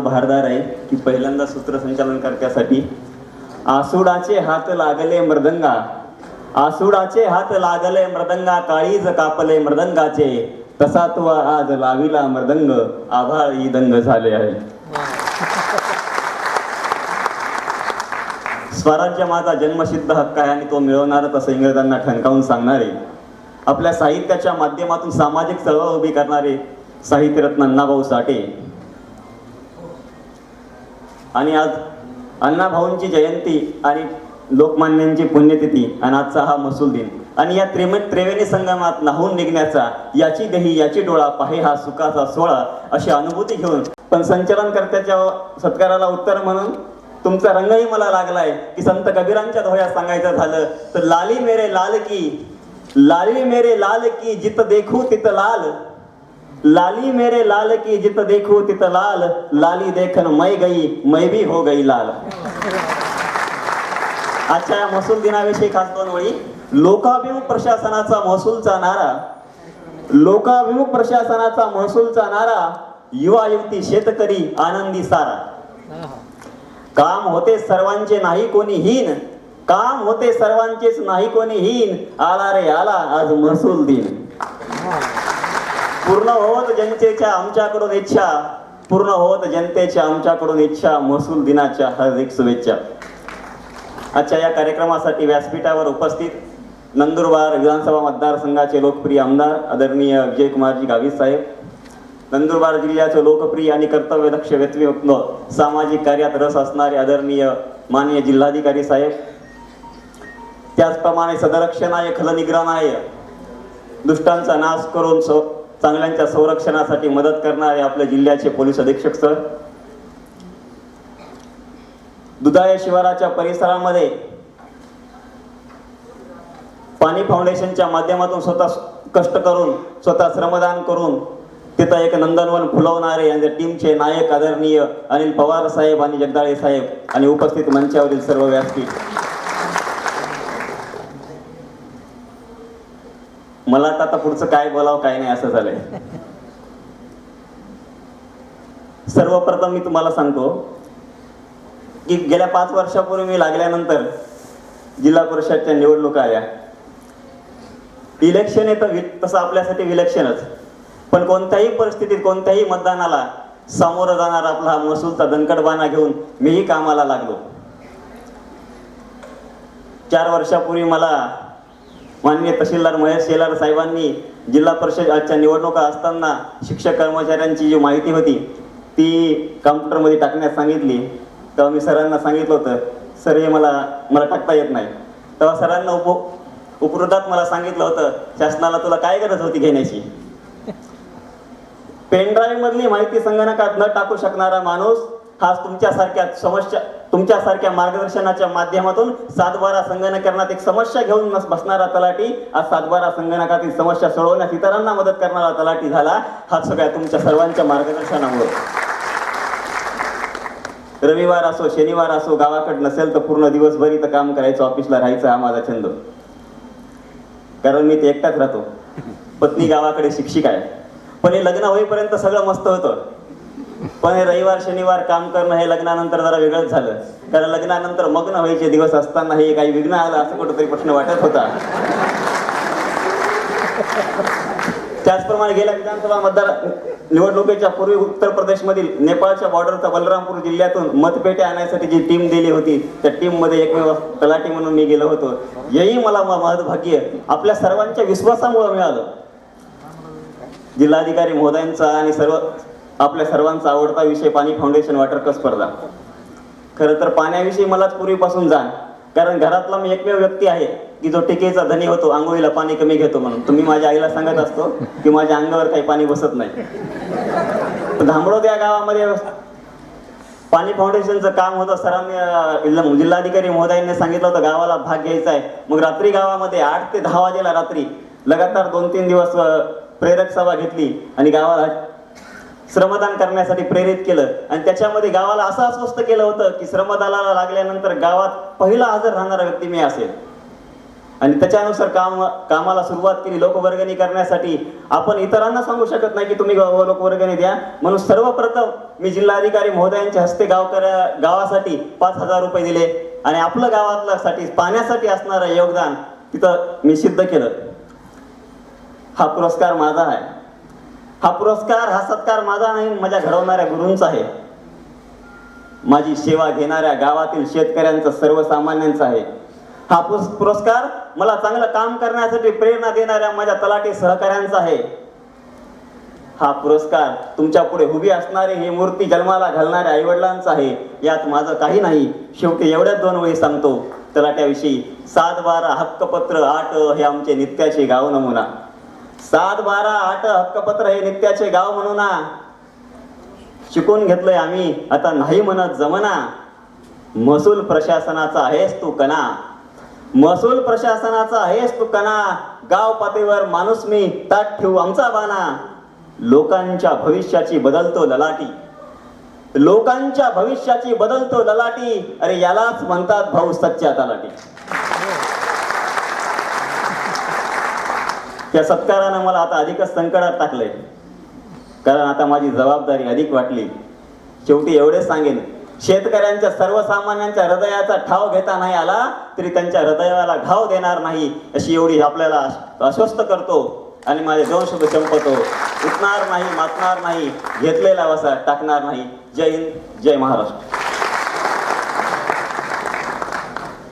भारदार आहे की पहिल्यांदा सूत्रसंचालन करण्यासाठी आसुडाचे हात लागले मृदंगा. आसुडाचे हात लागले मृदंगा काळीज कापले मृदंगाचे. तसा तो आज लाविला मृदंग आभाळी दंग झाले आहे. स्वराज्य माझा जन्मसिद्ध हक्क आहे आणि तो मिळवणारच असं इंग्रजांना ठणकावून सांगणारे. आपल्या साहित्याच्या माध्यमातून सामाजिक चळवळ उभी करणारे साहित्यरत्न अण्णाभाऊ साठे. आणि आज अण्णाभाऊंची जयंती आणि लोकमान्यांची पुण्यतिथी आणि आजचा हा महसूल दिन. आणि या त्रिम त्रिवेणी संगमात नाहून निघण्याचा याची दही याची डोळा पाहे हा सुखाचा सोहळा अशी अनुभूती घेऊन पण संचलनकर्त्याच्या सत्काराला उत्तर म्हणून तुमचा रंगही मला लागलाय की संत कबीरांच्या दोह्यात सांगायचं झालं तर लाली मेरे लाल की लाली मेरे लाल की जित देखू तित लाल. लाली मेरे लाल की जित देखू तित लाल लाली देखन मै गई मै भी हो गई लाल. आजच्या या महसूल दिनाविषयी खास दोन वेळी लोकाभिमुख प्रशासनाचा महसूलचा नारा लोकाभिमुख प्रशासनाचा महसूलचा नारा युवा युवती शेतकरी आनंदी सारा. काम होते सर्वांचे नाही कोणी हीन काम होते सर्वांचेच नाही कोणी हीन आला रे आला आज महसूल दिन. पूर्ण होत जनतेच्या आमच्याकडून इच्छा. पूर्ण होत जनतेच्या आमच्याकडून इच्छा. महसूल दिनाच्या हार्दिक शुभेच्छा. आजच्या या कार्यक्रमासाठी व्यासपीठावर उपस्थित नंदुरबार विधानसभा मतदारसंघाचे लोकप्रिय आमदार आदरणीय विजयकुमारजी गावित साहेब नंदुरबार जिल्ह्याचे लोकप्रिय आणि कर्तव्यदक्ष व्यक्ती सामाजिक कार्यात रस असणारे आदरणीय माननीय जिल्हाधिकारी साहेब. त्याचप्रमाणे सदरक्षणाय खलनिग्रहणाय दुष्टांचा नाश करून सौ चांगल्यांच्या संरक्षणासाठी मदत करणारे आपल्या जिल्ह्याचे पोलीस अधीक्षक सर. दुधाळे शिवाराच्या परिसरामध्ये पाणी फाउंडेशनच्या माध्यमातून स्वतः कष्ट करून स्वतः श्रमदान करून तिथं एक नंदनवन फुलवणारे यांच्या टीमचे नायक आदरणीय अनिल पवार साहेब आणि जगदाळे साहेब आणि उपस्थित मंचावरील सर्व व्यासपीठ. मला तर आता पुढचं काय बोलावं काय नाही असं झालंय. सर्वप्रथम मी तुम्हाला सांगतो की गेल्या पाच वर्षापूर्वी मी लागल्यानंतर जिल्हा परिषदच्या निवडणुका आल्या. इलेक्शन येतं वि- तसं आपल्यासाठी विलेक्शनच पण कोणत्याही परिस्थितीत कोणत्याही मतदानाला सामोरं जाणारा आपला हा महसूलचा दणकटबाणा घेऊन मीही कामाला लागलो. चार वर्षापूर्वी मला माननीय तहसीलदार महेश शेलार साहेबांनी जिल्हा परिषद आजच्या निवडणुका असताना शिक्षक कर्मचाऱ्यांची जी माहिती होती ती कॉम्प्युटरमध्ये टाकण्यास सांगितली. तेव्हा मी सरांना सांगितलं होतं सर हे मला मला टाकता येत नाही. तेव्हा सरांना उप उपरोधात मला सांगितलं होतं शासनाला तुला काय गरज होती घेण्याची? पेनड्राईव्ह मधली माहिती संगणकात न टाकू शकणारा माणूस हा तुमच्यासारख्या समस्या तुमच्यासारख्या मार्गदर्शनाच्या माध्यमातून सातबारा संगणकरणात एक समस्या घेऊन बसणारा तलाठी आज सातबारा संगणकातील समस्या सोडवण्यास इतरांना मदत करणारा तलाठी झाला. हा सगळ्या तुमच्या सर्वांच्या मार्गदर्शनामुळे. रविवार असो शनिवार असो गावाकडे नसेल तर पूर्ण दिवसभर इथं काम करायचं ऑफिसला राहायचं हा माझा छंद. कारण मी ते एकटाच राहतो. पत्नी गावाकडे शिक्षिका आहे. पण हे लग्न होईपर्यंत सगळं मस्त होतं. पण रविवार शनिवार काम करणं हे लग्नानंतर जरा वेगळंच झालं. कारण लग्नानंतर मग्न व्हायचे दिवस असताना हे काही विघ्न आलं असं कुठंतरी प्रश्न वाटत होता. त्याचप्रमाणे गेल्या विधानसभा मतदार निवडणुकीच्या पूर्वी उत्तर प्रदेशमधील नेपाळच्या बॉर्डरचा बलरामपूर जिल्ह्यातून मतपेट्या आणण्यासाठी जी टीम दिली होती त्या टीममध्ये एकमेव तलाठी म्हणून मी गेलो होतो. हेही मला म- महत्भाग्य आपल्या सर्वांच्या विश्वासामुळे मिळालं. जिल्हाधिकारी महोदयांचा आणि सर्व आपल्या सर्वांचा आवडता विषय पाणी फाउंडेशन वॉटर कप स्पर्धा. खरं तर पाण्याविषयी मलाच पूर्वीपासून जाण. कारण घरातला मी एकमेव व्यक्ती आहे की जो टिकेचा धनी होतो आंघोळीला पाणी कमी घेतो म्हणून. तुम्ही माझ्या आईला सांगत असतो की माझ्या अंगावर काही पाणी बसत नाही. धामडोद या गावामध्ये पाणी फाउंडेशनचं काम होतं. सरांनी जिल्हाधिकारी महोदयांनी सांगितलं होतं गावाला भाग घ्यायचा आहे. मग रात्री गावामध्ये आठ ते दहा वाजेला रात्री लगातार दोन तीन दिवस प्रेरक सभा घेतली आणि गावाला श्रमदान करण्यासाठी प्रेरित केलं. आणि त्याच्यामध्ये गावाला असं अस्वस्थ केलं होतं की श्रमदानाला लागल्यानंतर गावात पहिला हजर राहणारा व्यक्ती मी असेल. आणि त्याच्यानुसार काम कामाला सुरुवात केली लोकवर्गणी करण्यासाठी. आपण इतरांना सांगू शकत नाही की तुम्ही हो, लोकवर्गणी द्या. म्हणून सर्वप्रथम मी जिल्हाधिकारी महोदयांच्या हस्ते गावकऱ्या गावासाठी पाच हजार रुपये दिले. आणि आपलं गावातल्या साठी पाण्यासाठी असणारं योगदान तिथं मी सिद्ध केलं. हा पुरस्कार माझा आहे. हा पुरस्कार हा सत्कार माझा नाही माझ्या घडवणाऱ्या गुरूंचा आहे. माझी सेवा घेणाऱ्या गावातील शेतकऱ्यांचा सर्वसामान्यांचा आहे. हा पुरस्कार मला चांगलं काम करण्यासाठी प्रेरणा देणाऱ्या माझ्या तलाठी सहकाऱ्यांचा आहे. हा पुरस्कार तुमच्यापुढे उभी असणारी ही मूर्ती जन्माला घालणाऱ्या आईवडिलांचा आहे. यात माझं काही नाही. शेवटी एवढ्याच दोन वेळी सांगतो. तलाट्याविषयी सात बारा हक्कपत्र आठ हे आमचे नित्याचे गाव नमुना. सात बारा आठ हक्कपत्र हे नित्याचे गाव म्हणून ना शिकून घेतलंय आम्ही. आता नाही म्हणत जमना. महसूल प्रशासनाचा आहेस तू कणा महसूल प्रशासनाचा आहेस तू कणा गाव पातळीवर माणूस मी ताट ठेवू आमचा बाणा लोकांच्या भविष्याची बदलतो ललाटी. लोकांच्या भविष्याची बदलतो ललाटी. अरे यालाच म्हणतात भाऊ सच्च्या तलाटी. त्या सत्कारानं मला आता अधिकच संकटात टाकलंय. कारण आता माझी जबाबदारी अधिक वाटली. शेवटी एवढेच सांगेन. शेतकऱ्यांच्या सर्वसामान्यांच्या हृदयाचा ठाव घेता नाही आला तरी त्यांच्या हृदयाला घाव देणार नाही अशी एवढी आपल्याला अस्वस्थ करतो आणि माझे दोन शब्द संपतो उठणार नाही मातणार नाही घेतलेला वसा टाकणार नाही. जय हिंद जय महाराष्ट्र.